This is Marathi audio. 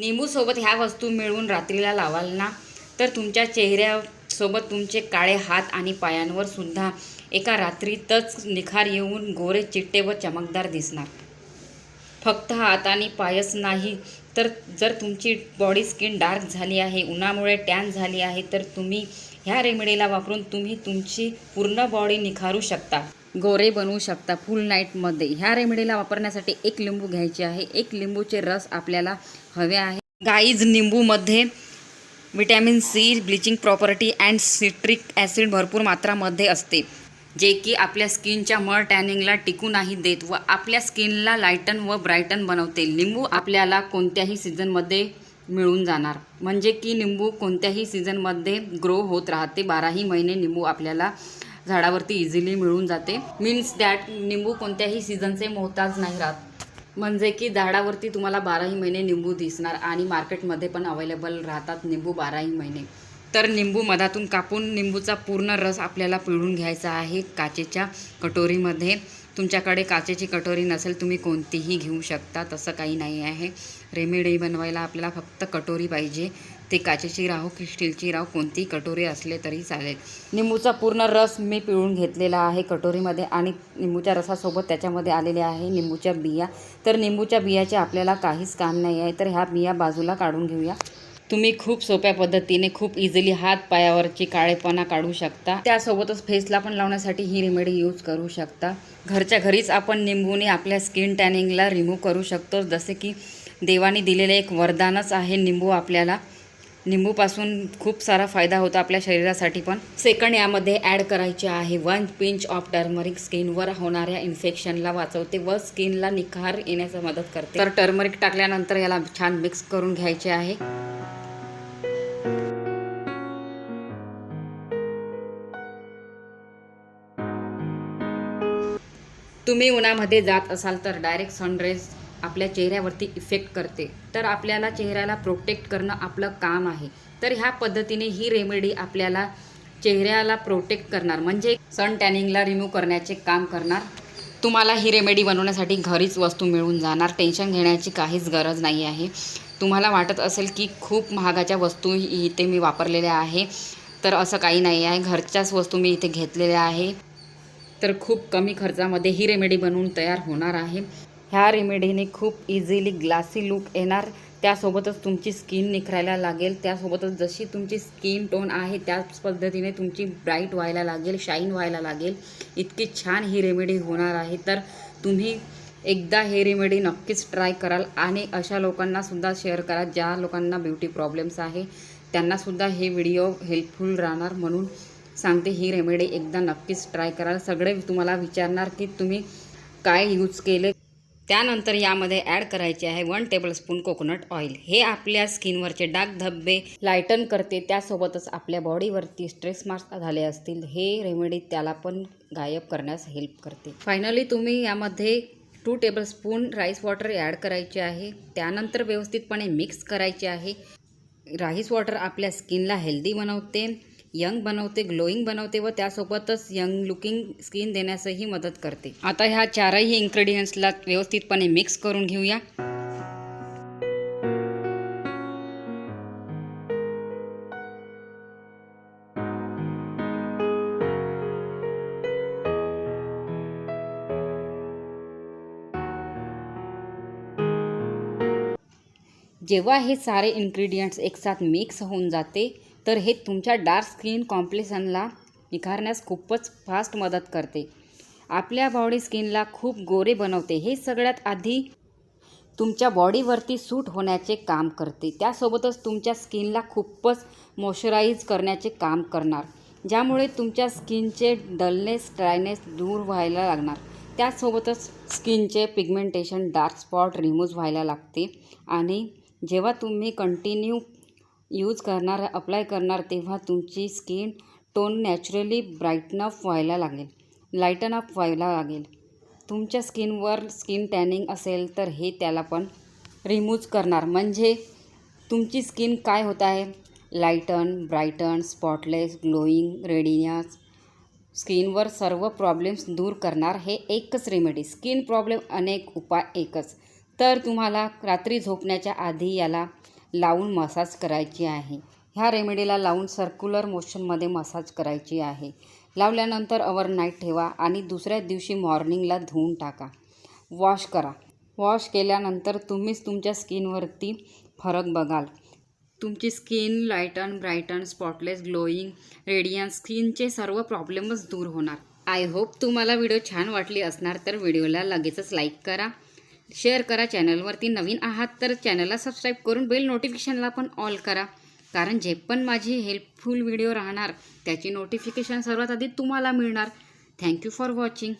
निंबूसोबत ह्या वस्तू मिळवून रात्रीला लावाल ना? तर तुमच्या चेहऱ्यासोबत तुमचे काळे हात आणि पायांवर सुद्धा एका रात्रीतच निखार येऊन गोरे चिट्टे व चमकदार दिसणार. फक्त हात आणि पायच नाही तर जर तुमची बॉडी स्किन डार्क झाली आहे उन्हामुळे टॅन झाली आहे तर तुम्ही ह्या रेमेडीला वापरून तुम्ही तुमची पूर्ण बॉडी निखारू शकता. गोरे बनवू शकता फुल नाईटमध्ये ह्या रेमेडीला वापरण्यासाठी एक लिंबू घ्यायचे आहे. एक लिंबूचे रस आपल्याला हवे आहे. Guys निंबूमध्ये vitamin C bleaching property and citric acid भरपूर मात्रामध्ये असते. जे की आपल्या स्किनच्या मळ टॅनिंगला टिकू नाही देत व आपल्या स्किनला लाईटन व ब्राईटन बनवते. लिंबू आपल्याला कोणत्याही सीझनमध्ये मिळून जाणार. म्हणजे की लिंबू कोणत्याही सीझनमध्ये ग्रो होत राहते. बाराही महिने लिंबू आपल्याला झाडावरती इझिली मिळून जाते. मीन्स दॅट निंबू कोणत्याही सीझनचे मोहताज नाही राहत. म्हणजे की झाडावरती तुम्हाला बाराही महिने निंबू दिसणार आणि मार्केटमध्ये पण अवेलेबल राहतात निंबू बाराही महिने. तर निंबू मधातून कापून निंबूचा पूर्ण रस आपल्याला पिळून घ्यायचा आहे काचेच्या कटोरीमध्ये. तुमच्याकडे काचेची कटोरी नसेल तुम्ही कोणतीही घेऊ शकता तसं काही नाही आहे. रेमेडी बनवायला आपल्याला फक्त कटोरी पाहिजे. ते काचेची राहो की स्टीलची राहो कोणतीही कटोरी असले तरी चालेल. निंबूचा पूर्ण रस मी पिळून घेतलेला आहे कटोरीमध्ये आणि निंबूच्या रसासोबत त्याच्यामध्ये आलेले आहे निंबूच्या बिया. तर निंबूच्या बियाचे आपल्याला काहीच काम नाही आहे. तर ह्या बिया बाजूला काढून घेऊया. तुम्ही खूप सोप्या पद्धतीने खूप इझिली हात पायावरची काळेपणा काढू शकता. त्यासोबतच फेसला पण लावण्यासाठी ही रेमेडी यूज करू शकता. घरच्या घरीच आपण निंबूने आपल्या स्किन टॅनिंगला रिमूव्ह करू शकतो. जसे की देवाने दिलेले एक वरदानच आहे निंबू आपल्याला. निंबूपासून खूप सारा फायदा होतो आपल्या शरीरासाठी पण. सेकंड यामध्ये ॲड करायचे आहे वन पिंच ऑफ टर्मरिक स्किनवर होणाऱ्या इन्फेक्शनला वाचवते. व स्किनला निखार येण्यास मदत करते. तर टर्मरिक टाकल्यानंतर याला छान मिक्स करून घ्यायचे आहे. तुम्ही उन्हामध्ये जात असाल तर डायरेक्ट सनरेज आपल्या चेहऱ्यावरती इफेक्ट करते. तर आपल्याला चेहऱ्याला प्रोटेक्ट करणं आपलं काम आहे. तर ह्या पद्धतीने ही रेमेडी आपल्याला चेहऱ्याला प्रोटेक्ट करणार. म्हणजे सन टॅनिंगला रिमूव्ह करण्याचे काम करणार. तुम्हाला ही रेमेडी बनवण्यासाठी घरीच वस्तू मिळून जाणार. टेन्शन घेण्याची काहीच गरज नाही आहे. तुम्हाला वाटत असेल की खूप महागाच्या वस्तू इथे मी वापरलेल्या आहे तर असं काही नाही आहे. घरच्याच वस्तू मी इथे घेतलेल्या आहे. तर खूप कमी खर्चामध्ये ही रेमेडी बनवून तयार होणार आहे. ह्या रेमेडीने खूप इझिली ग्लासी लुक येणार. त्यासोबतच तुमची स्किन निखरायला लागेल. त्यासोबतच जशी तुमची स्किन टोन आहे त्याच पद्धतीने तुमची ब्राईट व्हायला लागेल शाईन व्हायला लागेल. इतकी छान ही रेमेडी होणार आहे. तर तुम्ही एकदा हे रेमेडी नक्कीच ट्राय कराल आणि अशा लोकांनासुद्धा शेअर करा ज्या लोकांना ब्युटी प्रॉब्लेम्स आहे. त्यांनासुद्धा हे व्हिडिओ हेल्पफुल राहणार म्हणून. सांगते ही रेमेडी एकदा नक्कीच ट्राय कराल. सगळे तुम्हाला विचारणार की तुम्ही काय यूज केले? त्यानंतर यामध्ये ॲड करायचे आहे वन टेबलस्पून कोकोनट ऑइल हे आपल्या स्किनवरचे डाग धब्बे लायटन करते. त्यासोबतच आपल्या बॉडीवरती स्ट्रेस मार्क्स झाले असतील. हे रेमेडी त्याला पण गायब करण्यास हेल्प करते. फायनली तुम्ही यामध्ये two tablespoon rice water add करायचे आहे. त्यानंतर व्यवस्थितपणे मिक्स करायचे आहे. राईस वॉटर आपल्या स्किनला हेल्दी बनवते. यंग बनवते ग्लोईंग बनवते व त्यासोबतच यंग लुकिंग स्किन देण्यासही मदत करते. आता ह्या चारही इन्ग्रेडियंट्सला व्यवस्थितपणे मिक्स करून घेऊया. जेव्हा हे सारे इन्ग्रेडियंट्स एकसाथ मिक्स होऊन जाते तर हे तुमच्या डार्क स्किन कॉम्प्लेक्शनला निखारण्यास खूपच फास्ट मदत करते. आपल्या बॉडी स्किनला खूप गोरे बनवते. हे सगळ्यात आधी तुमच्या बॉडीवरती सूट होण्याचे काम करते. त्यासोबतच तुमच्या स्किनला खूपच मॉइश्चराईज करण्याचे काम करणार. ज्यामुळे तुमच्या स्किनचे डलनेस ड्रायनेस दूर व्हायला लागणार. त्यासोबतच स्किनचे पिगमेंटेशन डार्क स्पॉट रिमूव्ह व्हायला लागते. आणि जेव्हा तुम्ही कंटिन्यू यूज करणार अप्लाय करणार तेव्हा तुमची skin tone naturally brighten up व्हायला लागेल. लाईटन अप व्हायला लागेल. तुमच्या स्किनवर स्किन टॅनिंग असेल तर हे त्याला पण रिमूव्ह करणार. म्हणजे तुमची स्किन काय होत आहे? Lighten brighten spotless glowing radiance स्किनवर सर्व प्रॉब्लेम्स दूर करणार. हे एकच रेमेडी स्किन प्रॉब्लेम अनेक उपाय एकच. तर तुम्हाला रात्री झोपण्याच्या आधी याला लावून मसाज करायची आहे. ह्या रेमेडीला लावून सर्क्युलर मोशनमध्ये मसाज करायची आहे. लावल्यानंतर ओव्हरनाईट ठेवा आणि दुसऱ्या दिवशी मॉर्निंगला धुवून टाका. वॉश करा. वॉश केल्यानंतर तुम्हीच तुमच्या स्किनवरती फरक बघाल. तुमची skin lighten brighten spotless glowing radiance स्किनचे सर्व प्रॉब्लेमच दूर होणार. आय होप तुम्हाला व्हिडिओ छान वाटली असणार तर व्हिडिओला लगेचच लाईक करा. शेअर करा चॅनलवरती नवीन आहात तर चॅनलला सबस्क्राईब करून बेल नोटिफिकेशनला पण ऑल करा. कारण जे पण माझी हेल्पफुल व्हिडिओ राहणार त्याची नोटिफिकेशन सर्वात आधी तुम्हाला मिळणार. Thank you for watching.